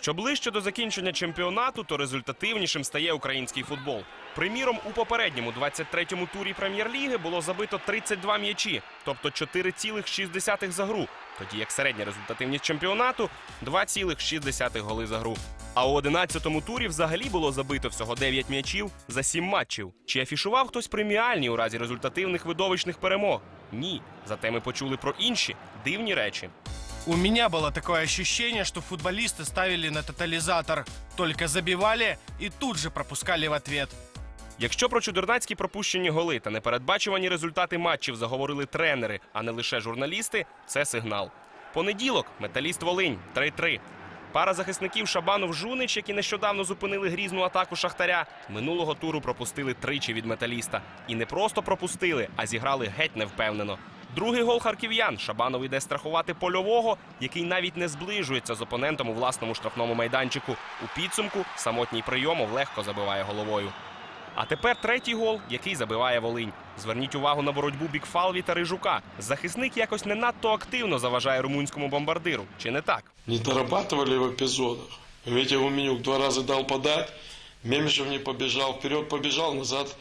Що ближче до закінчення чемпіонату, то результативнішим стає український футбол. Приміром, у попередньому 23-му турі прем'єр-ліги було забито 32 м'ячі, тобто 4,6 за гру. Тоді як середня результативність чемпіонату 2,6 голи за гру. А у 11-му турі взагалі було забито всього 9 м'ячів за 7 матчів. Чи афішував хтось преміальні у разі результативних видовищних перемог? Ні. Зате ми почули про інші дивні речі. У меня было такое ощущение, что футболисты ставили на тотализатор. Только забивали и тут же пропускали в ответ. Якщо про чудернацькі пропущені голи та непередбачувані результати матчів заговорили тренери, а не лише журналісти, це сигнал. Понеділок металіст Волинь 3-3. Пара захисників Шабанов Жунич, які нещодавно зупинили грізну атаку Шахтаря, минулого туру пропустили тричі від металіста. І не просто пропустили, а зіграли геть невпевнено. Другий гол харків'ян. Шабанов іде страхувати польового, який навіть не зближується з опонентом у власному штрафному майданчику. У підсумку самотній прийомов легко забиває головою. А тепер третій гол, який забиває Волинь. Зверніть увагу на боротьбу Бікфалві та Рижука. Захисник якось не надто активно заважає румунському бомбардиру. Чи не так? Не дорабатывали в эпизодах. Ведь Гуменюк два раза дал подать, Мемешев не побежал, вперед побежал, назад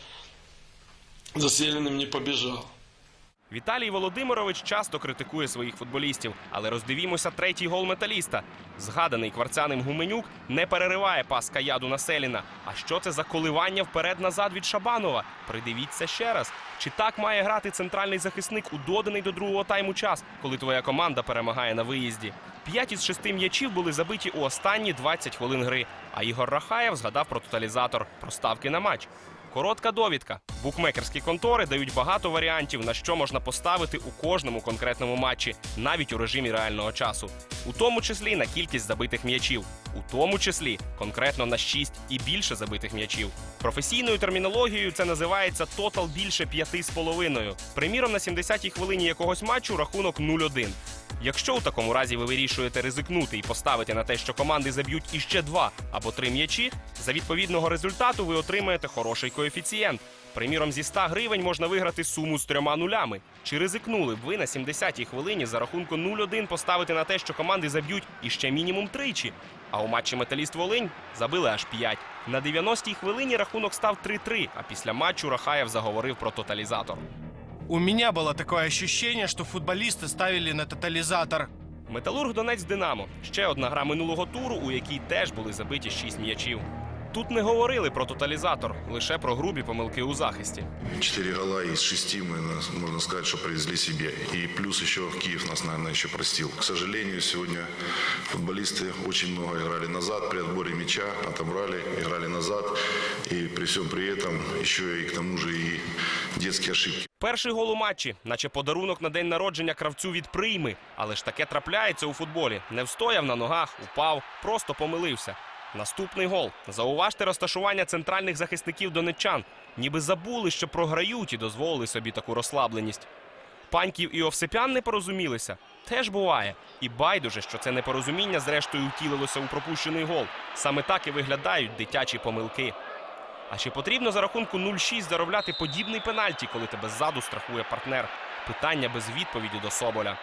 за Селиным не побежал. Віталій Володимирович часто критикує своїх футболістів, але роздивімося третій гол металіста. Згаданий кварцяним Гуменюк не перериває пас Каяду на Селіна. А що це за коливання вперед-назад від Шабанова? Придивіться ще раз. Чи так має грати центральний захисник у доданий до другого тайму час, коли твоя команда перемагає на виїзді? П'ять із шести м'ячів були забиті у останні 20 хвилин гри. А Ігор Рахаєв згадав про тоталізатор, про ставки на матч. Коротка довідка. Букмекерські контори дають багато варіантів, на що можна поставити у кожному конкретному матчі, навіть у режимі реального часу, у тому числі на кількість забитих м'ячів, у тому числі конкретно на 6 і більше забитих м'ячів. Професійною термінологією це називається тотал більше 5,5. Приміром, на 70-й хвилині якогось матчу рахунок 0-1. Якщо у такому разі ви вирішуєте ризикнути і поставити на те, що команди заб'ють іще два або три м'ячі, за відповідного результату ви отримаєте хороший коефіцієнт. Приміром, зі 100 гривень можна виграти суму з трьома нулями. Чи ризикнули б ви на 70-й хвилині за рахунку 0-1 поставити на те, що команди заб'ють іще мінімум тричі? А у матчі Металіст Волинь забили аж 5. На 90-й хвилині рахунок став 3-3, а після матчу Рахаєв заговорив про тоталізатор. У меня было такое ощущение, что футболисты ставили на тотализатор. Металург Донець Динамо. Ще одна гра минулого туру, у якій теж були забиті 6 м'ячів. Тут не говорили про тоталізатор, лише про грубі помилки у захисті. Четыре гола из шести мы, на- можно сказать, что привезли себе. И плюс еще Киев нас, наверное, еще простил. К сожалению, сегодня футболисты очень много играли назад при отборе мяча, отобрали, играли назад. И при всем при этом еще и к тому же и детские ошибки. Перший гол у матчі, наче подарунок на день народження кравцю від прийми. Але ж таке трапляється у футболі. Не встояв на ногах, упав, просто помилився. Наступний гол. Зауважте розташування центральних захисників донеччан. Ніби забули, що програють і дозволили собі таку розслабленість. Паньків і Овсепян не порозумілися. Теж буває. І байдуже, що це непорозуміння зрештою втілилося у пропущений гол. Саме так і виглядають дитячі помилки. А чи потрібно за рахунку 0-6 заробляти подібний пенальті, коли тебе ззаду страхує партнер? Питання без відповіді до Соболя.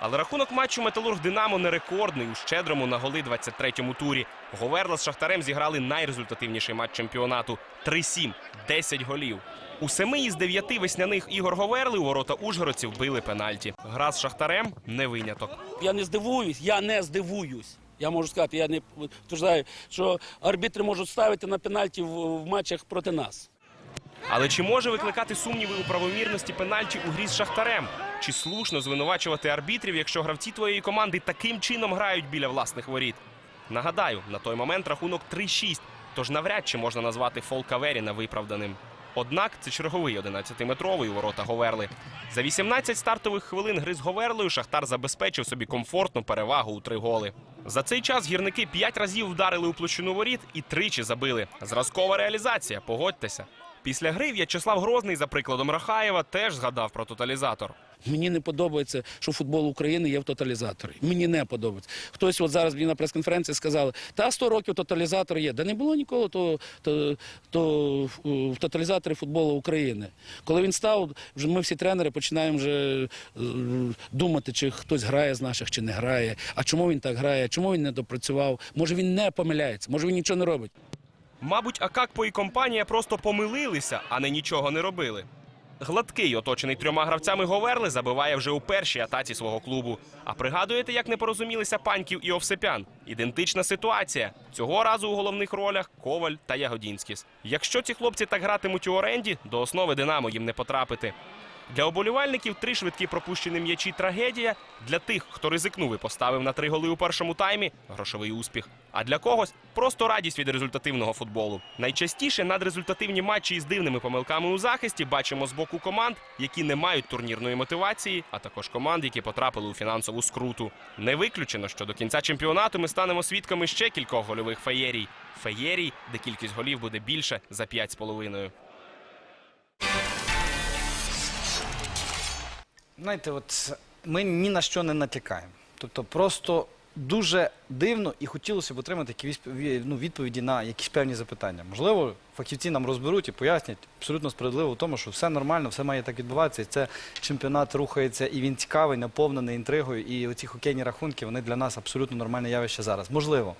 Але рахунок матчу Металург Динамо не рекордний у щедрому на голи 23-му турі. Говерла з Шахтарем зіграли найрезультативніший матч чемпіонату 3-7, 10 голів. У семи із дев'яти весняних ігор Говерли у ворота Ужгородців били пенальті. Гра з Шахтарем не виняток. Я не здивуюсь, я не здивуюсь. Я можу сказати, я не утверждаю, що арбітри можуть ставити на пенальті в, в матчах проти нас. Але чи може викликати сумніви у правомірності пенальті у грі з Шахтарем? Чи слушно звинувачувати арбітрів, якщо гравці твоєї команди таким чином грають біля власних воріт? Нагадаю, на той момент рахунок 3-6, тож навряд чи можна назвати фол Каверіна виправданим. Однак це черговий 11-метровий у ворота Говерли. За 18 стартових хвилин гри з Говерлою Шахтар забезпечив собі комфортну перевагу у три голи. За цей час гірники 5 разів вдарили у площину воріт і тричі забили. Зразкова реалізація, погодьтеся. Після гри В'ячеслав Грозний, за прикладом Рахаєва, теж згадав про тоталізатор. Мені не подобається, що футбол України є в тоталізаторі. Мені не подобається. Хтось от зараз мені на прес-конференції сказали, та 100 років тоталізатор є. Да не було ніколи то, то, то в- тоталізаторі футболу України. Коли він став, вже ми всі тренери починаємо вже е, думати, чи хтось грає з наших, чи не грає. А чому він так грає? Чому він не допрацював? Може він не помиляється, може він нічого не робить. Мабуть, Акакпо і компанія просто помилилися, а не нічого не робили. Гладкий, оточений трьома гравцями Говерли, забиває вже у першій атаці свого клубу. А пригадуєте, як не порозумілися паньків і Овсепян? Ідентична ситуація. Цього разу у головних ролях Коваль та Ягодінськіс. Якщо ці хлопці так гратимуть у оренді, до основи Динамо їм не потрапити. Для оболівальників три швидкі пропущені м'ячі трагедія. Для тих, хто ризикнув і поставив на три голи у першому таймі грошовий успіх. А для когось просто радість від результативного футболу. Найчастіше надрезультативні матчі із дивними помилками у захисті бачимо з боку команд, які не мають турнірної мотивації, а також команд, які потрапили у фінансову скруту. Не виключено, що до кінця чемпіонату ми станемо свідками ще кількох гольових феєрій. Феєрій, де кількість голів буде більше за 5,5. Знаєте, от ми ні на що не натякаємо. Тобто просто дуже дивно і хотілося б отримати якісь ну, відповіді на якісь певні запитання. Можливо, фахівці нам розберуть і пояснять абсолютно справедливо в тому, що все нормально, все має так відбуватися. І це чемпіонат рухається, і він цікавий, наповнений інтригою. І оці хокейні рахунки вони для нас абсолютно нормальне явище зараз. Можливо.